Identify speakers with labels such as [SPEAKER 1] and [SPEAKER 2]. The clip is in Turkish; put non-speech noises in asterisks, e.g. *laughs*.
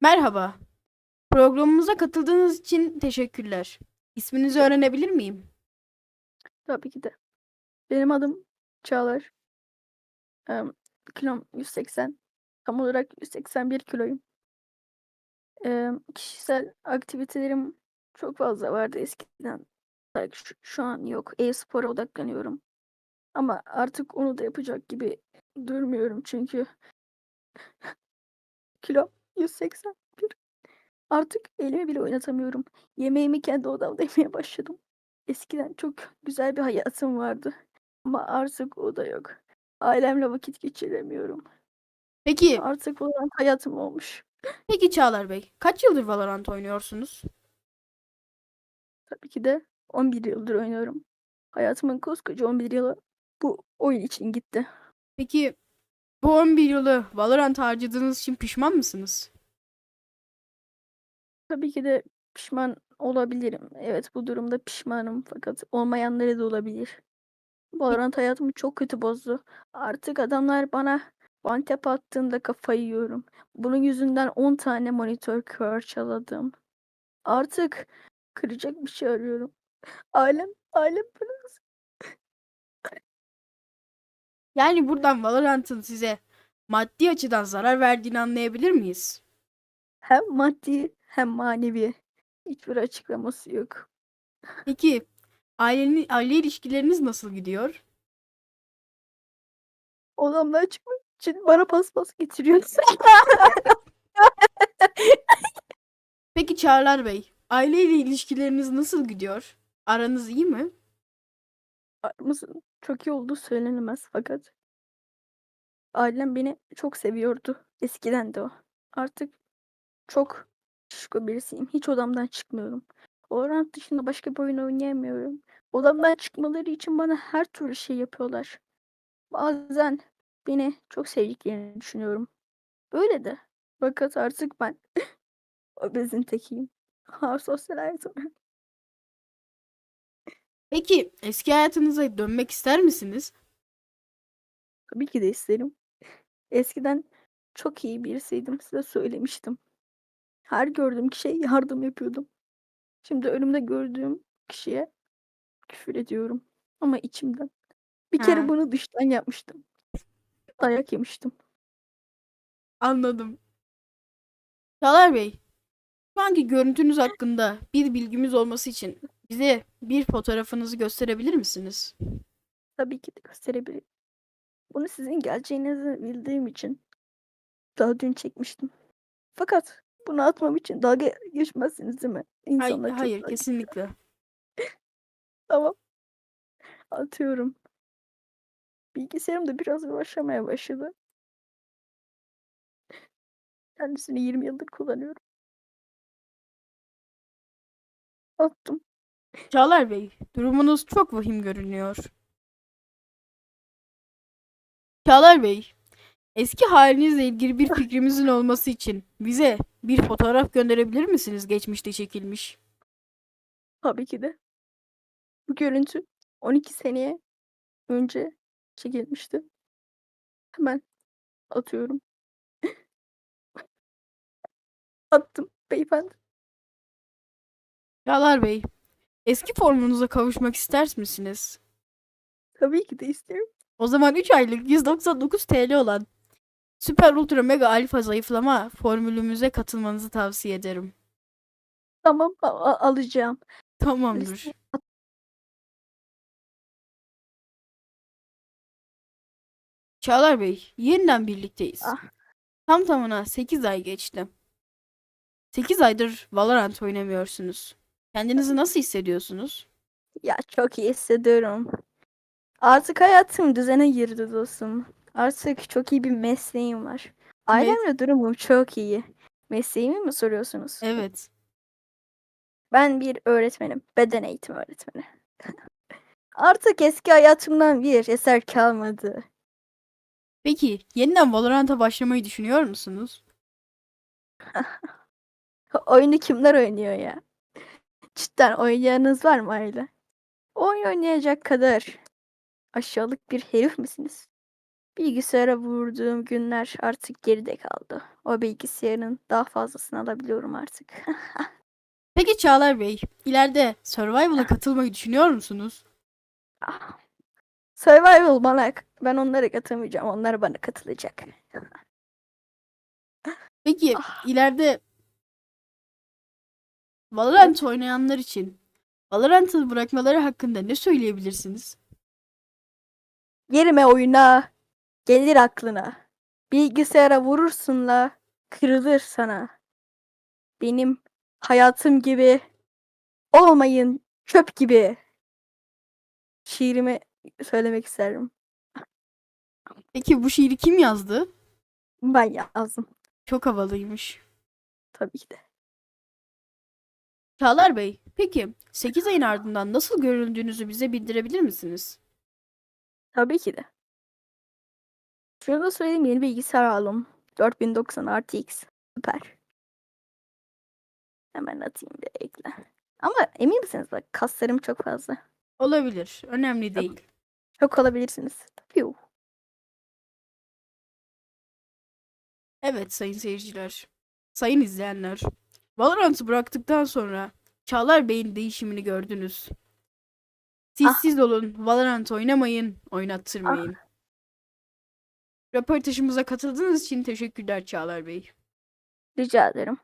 [SPEAKER 1] Merhaba. Programımıza katıldığınız için teşekkürler. İsminizi öğrenebilir miyim?
[SPEAKER 2] Tabii ki de. Benim adım Çağlar. Emm, kilom 180. Tam olarak 181 kiloyum. Emm, kişisel aktivitelerim çok fazla vardı eskiden. Belki şu şu an yok. E-spora odaklanıyorum. Ama artık onu da yapacak gibi durmuyorum çünkü *laughs* kilom 181. Artık elimi bile oynatamıyorum. Yemeğimi kendi odamda *laughs* yemeye başladım. Eskiden çok güzel bir hayatım vardı ama artık o da yok. Ailemle vakit geçiremiyorum.
[SPEAKER 1] Peki,
[SPEAKER 2] Artık Valorant hayatım olmuş.
[SPEAKER 1] peki Çağlar Bey, kaç yıldır Valorant oynuyorsunuz?
[SPEAKER 2] Tabii ki de 11 yıldır oynuyorum. Hayatımın koskoca 11 yılı bu oyun için gitti.
[SPEAKER 1] Peki, bu 11 yılı Valorant harcadığınız için pişman mısınız?
[SPEAKER 2] Tabii ki de pişman olabilirim. Evet, bu durumda pişmanım fakat olmayanları da olabilir. Valorant hayatımı çok kötü bozdu. Artık adamlar bana tap attığında kafayı yiyorum. Bunun yüzünden 10 tane monitör parçaladım. Artık kıracak bir şey arıyorum. Ailem, ailem bana
[SPEAKER 1] Yani buradan Valorant'ın size maddi açıdan zarar verdiğini anlayabilir miyiz?
[SPEAKER 2] hem maddi hem manevi hiçbir açıklaması yok.
[SPEAKER 1] Peki, ailenin, aile ilişkileriniz nasıl gidiyor?
[SPEAKER 2] Odamdan çıkmak için bana paspas getiriyor. *laughs*
[SPEAKER 1] Peki Çağlar Bey, aileyle ilişkileriniz nasıl gidiyor? Aranız iyi mi?
[SPEAKER 2] Aramızın çok iyi olduğu söylenemez fakat ailem beni çok seviyordu. Eskiden de o. Artık çok şişko birisiyim. Hiç odamdan çıkmıyorum. Valorant dışında başka bir oyun oynayamıyorum. Odamdan çıkmaları için bana her türlü şey yapıyorlar. Bazen beni çok sevdiklerini düşünüyorum. Böyle de. Fakat artık ben *laughs* obezin tekiyim. Ha, sosyal hayatım.
[SPEAKER 1] Peki, eski hayatınıza dönmek ister misiniz?
[SPEAKER 2] Tabii ki de isterim. Eskiden çok iyi birisiydim. Size söylemiştim. Her gördüğüm kişiye yardım yapıyordum. Şimdi önümde gördüğüm kişiye küfür ediyorum. Ama içimden. Bir kere
[SPEAKER 1] Ha.
[SPEAKER 2] bunu dıştan yapmıştım. Dayak yemiştim.
[SPEAKER 1] Anladım. Çağlar Bey, şu anki görüntünüz hakkında bir bilgimiz olması için bize bir fotoğrafınızı gösterebilir misiniz?
[SPEAKER 2] Tabii ki de gösterebilirim. Bunu sizin geleceğinizi bildiğim için daha dün çekmiştim. Fakat bunu atmam için dalga geçmezsiniz değil mi?
[SPEAKER 1] Hayır,
[SPEAKER 2] İnsanlar çok
[SPEAKER 1] hayır
[SPEAKER 2] dalga-
[SPEAKER 1] kesinlikle. *laughs*
[SPEAKER 2] Tamam. Atıyorum. Bilgisayarım da biraz yavaşlamaya başladı. Kendisini 20 yıldır kullanıyorum. Attım.
[SPEAKER 1] Çağlar Bey, durumunuz çok vahim görünüyor. Çağlar Bey, eski halinizle ilgili bir fikrimizin olması için bize bir fotoğraf gönderebilir misiniz geçmişte çekilmiş?
[SPEAKER 2] Tabii ki de. Bu görüntü 12 seneye önce çekilmişti. Hemen atıyorum. *laughs* Attım beyefendi.
[SPEAKER 1] Çağlar Bey, eski formunuza kavuşmak ister misiniz?
[SPEAKER 2] Tabii ki de isterim.
[SPEAKER 1] O zaman 3 aylık 199 TL olan Süper Ultra Mega Alfa zayıflama formülümüze katılmanızı tavsiye ederim.
[SPEAKER 2] Tamam a- alacağım.
[SPEAKER 1] Tamamdır. Çağlar Bey, yeniden birlikteyiz.
[SPEAKER 2] Ah.
[SPEAKER 1] Tam tamına 8 ay geçti. 8 aydır Valorant oynamıyorsunuz. Kendinizi nasıl hissediyorsunuz?
[SPEAKER 2] Ya çok iyi hissediyorum. Artık hayatım düzene girdi dostum. Artık çok iyi bir mesleğim var. Ailemle durumum çok iyi. Mesleğimi mi soruyorsunuz?
[SPEAKER 1] Evet.
[SPEAKER 2] Ben bir öğretmenim. Beden eğitimi öğretmeni. *laughs* Artık eski hayatımdan bir eser kalmadı.
[SPEAKER 1] Peki, yeniden Valorant'a başlamayı düşünüyor musunuz? *laughs*
[SPEAKER 2] Oyunu kimler oynuyor ya? Cidden oynayanınız var mı aile? Oyun oynayacak kadar aşağılık bir herif misiniz? Bilgisayara vurduğum günler artık geride kaldı. O bilgisayarın daha fazlasını alabiliyorum artık. *laughs*
[SPEAKER 1] Peki Çağlar Bey, ileride Survival'a katılmayı düşünüyor musunuz?
[SPEAKER 2] Ah. Survival bana, ben onlara katılamayacağım. Onlar bana katılacak. *laughs*
[SPEAKER 1] Peki
[SPEAKER 2] Ah.
[SPEAKER 1] ileride Valorant oynayanlar için Valorant'ı bırakmaları hakkında ne söyleyebilirsiniz?
[SPEAKER 2] Yerime oyuna gelir aklına. Bilgisayara vurursunla kırılır sana. Benim hayatım gibi olmayın çöp gibi. Şiirimi söylemek isterim.
[SPEAKER 1] Peki bu şiiri kim yazdı?
[SPEAKER 2] Ben yazdım
[SPEAKER 1] Çok havalıymış.
[SPEAKER 2] tabii ki de.
[SPEAKER 1] Çağlar Bey, peki 8 ayın ardından nasıl göründüğünüzü bize bildirebilir misiniz?
[SPEAKER 2] Tabii ki de. Şunu da söyleyeyim yeni bilgisayar aldım. 4090 RTX. Süper. Hemen atayım da ekle. Ama emin misiniz bak kaslarım çok fazla.
[SPEAKER 1] Olabilir, önemli değil.
[SPEAKER 2] Çok olabilirsiniz. Piu.
[SPEAKER 1] Evet sayın seyirciler, sayın izleyenler. Valorant'ı bıraktıktan sonra Çağlar Bey'in değişimini gördünüz. Siz
[SPEAKER 2] Ah.
[SPEAKER 1] siz olun, Valorant oynamayın, oynattırmayın. Röportajımıza katıldığınız için teşekkürler Çağlar Bey.
[SPEAKER 2] Rica ederim.